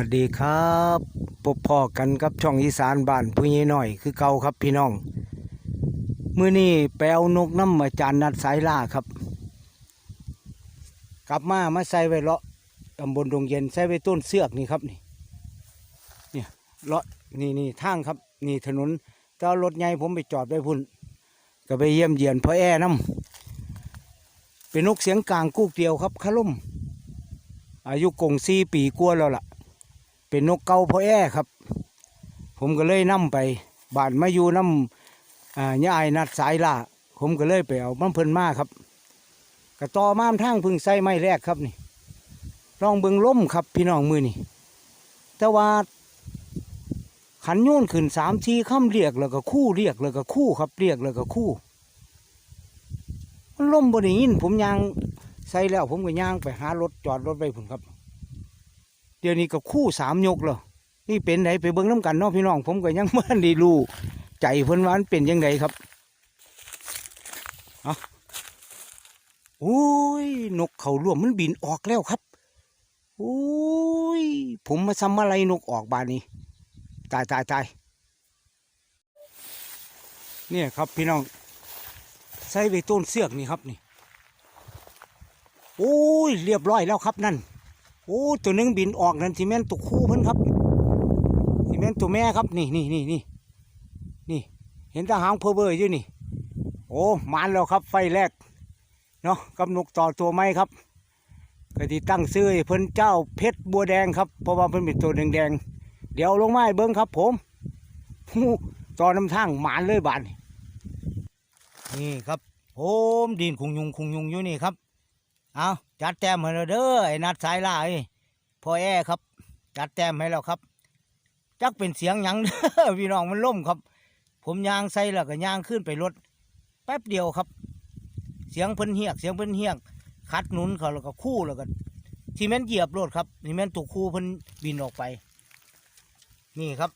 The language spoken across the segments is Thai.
บัดดีครับพบพ่อกันกับช่องอีสานบ้านผู้ใหญ่น้อยคือเก่าครับพี่น้องเมื้อนี้ไปเอานกน้ำอาจารย์นัดสายล่าครับ กลับมามาใส่ไว้เลาะตำบลดงเย็นใส่ไว้ต้นเสือกนี่ครับนี่เนี่ยเลาะนี่นี่ทางครับ นี่ถนนเจ้ารถใหญ่ผมไปจอดไว้พุ่นก็ไปเยี่ยมเยียนพ่อแอน้ำเป็นนกเสียงกลางกูกเดียวครับขลุ่มอายุกงสี่ปีกว่าแล้วล่ะ เป็นนกเกาพ่อแอ้ครับ ผมก็เลยนํไปบ้านมาอยู่น้ำอ่าย่าไอ้นัดสายล่าผมก็เลยไปเอามันเพิ่นมาครับกระต่อม้ามทางพึ่งใส่ไม้แรกครับนี่ลองเบิงล้มครับพี่น้องมือนี่แต่ว่าขันโยนขึ้นสามทีข้ามเรียกแล้วก็คู่เรียกแล้วก็คู่ครับเรียกแล้วก็คู่มันล่มบนยินผมยางใส่แล้วผมก็ย่างไปหารถจอดรถไว้ผมครับ เดี๋ยวนี้ก็คู่สามยกแล้วนี่เป็นไหนไปเบิ้งน้ำกันเนาะพี่น้อง ผมก็ยังไม่ได้รู้ใจเพิ่นวานเป็นยังไงครับเอาโอ้ยนกเขาร่วมมันบินออกแล้วครับโอ้ยผมมาทำอะไรนกออกบานนี้ ตายตายตายเนี่ยครับพี่น้องใส่ไปต้นเสือกนี่ครับนี่โอ้ยเรียบร้อยแล้วครับนั่น โอ้ตัวหนึงบินออกนั่นที่แม่นตัวคู่เพิ่นครับที่แม่นตัวแม่ครับนี่นี่นี่นี่นี่ เห็นทหางเพอเบอร์อยู่นี่ โอ้มานแล้วครับไฟแรกเนาะกับนกต่อตัวไม้ครับก็ที่ตั้งซื้อเพิ่นเจ้าเพชรบัวแดงครับเพราะว่าเพิ่นเป็นตัวแดงๆเดี๋ยวลงไม้เบิ้งครับผมฮู้ต่อน้ำทางหมานเลยบานนี่ครับผมดินคุงยุงคุงยุงอยู่นี่ครับ เอาจัดแต้มให้เราเด้อไอ้นัดสายล่าไอ้พ่อแอครับ จัดแต้มให้แล้วครับ จักเป็นเสียงหยังเด้อพี่น้องมันล่มครับ ผมยางใส่แล้วก็ยางขึ้นไปรถแป๊บเดียวครับ เสียงเพิ่นเฮียก เสียงเพิ่นเฮียก คัดหนุนเขาแล้วก็คู่แล้วก็ที่แม่นเหยียบรถครับที่แม่นตัวคู่เพิ่นบินออกไป นี่ครับ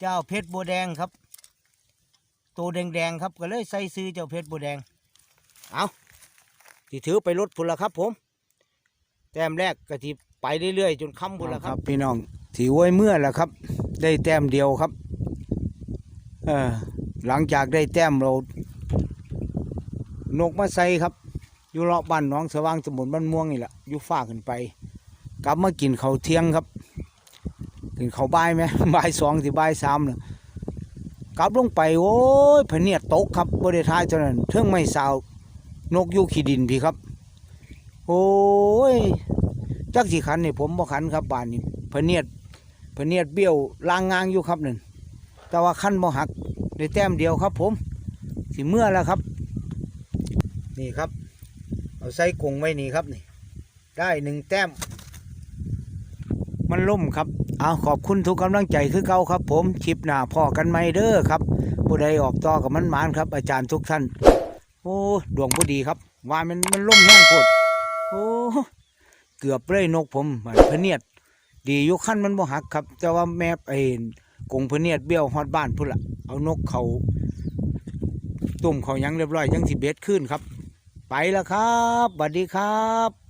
เจ้าเพชรบัวแดงครับ ตัวแดงๆครับก็เลยใส่ซื้อเจ้าเพชรบัวแดงเอา ที่ถือไปรถพุ่นละครับ ผม แต้มแรกก็ที่ไปเรื่อยๆจนค่ำพุ่นละครับ พี่น้องที่ไว้เมื่อล้วครับ ได้แต้มเดียวครับ เออหลังจากได้แต้มเรานกมาใส่ครับ อยู่รอบบ้านหน้องสว่างสมุนบ้านม่วงนี่แหละอยู่ฟ้าขึ้นไป กลับมากินเขาเที่ยงครับกินเขาบ่ายไหมบ่ายสองถึงบ่ายสามเน่ะกลับลงไปโอ้ยพเนียดตกครับบริทายเท่านั้นเทิงไม่สาว นกยูขีดินพี่ครับ โอ้ยจักสีขันนี่ผมบ่ขันครับบานนี้พเนียดพเนียดเบี้ยวลางงางอยู่ครับหนั่นแต่ว่าขันบ่หักได้แต้มเดียวครับ ผมสิเมื่อแล้วครับ นี่ครับ เอาใส่กรงไว้นี่ครับนี่ ได้หนึ่งแต้ม มันล่มครับเอาขอบคุณทุกกำลังใจคือเก่าครับ ผมคลิปหน้าพ่อกันไม่เด้อครับผู้ใดออกต่อกับมันมานครับ อาจารย์ทุกท่าน โอ้ดวงพอดีครับว่ามันมันล่มแห้งโคตรโอ้เกือบเลยนกผมมันพเนียด ดีอยุขั้นมันบ่หักครับ แต่ว่าแม่ไอ้กงพเนียดเบี้ยวฮอดบ้านพุ่นละเอานกเขาตุ่มเขายังเรียบร้อยยังสิเบ็ดขึ้นครับ ไปแล้วครับสวัสดีครับ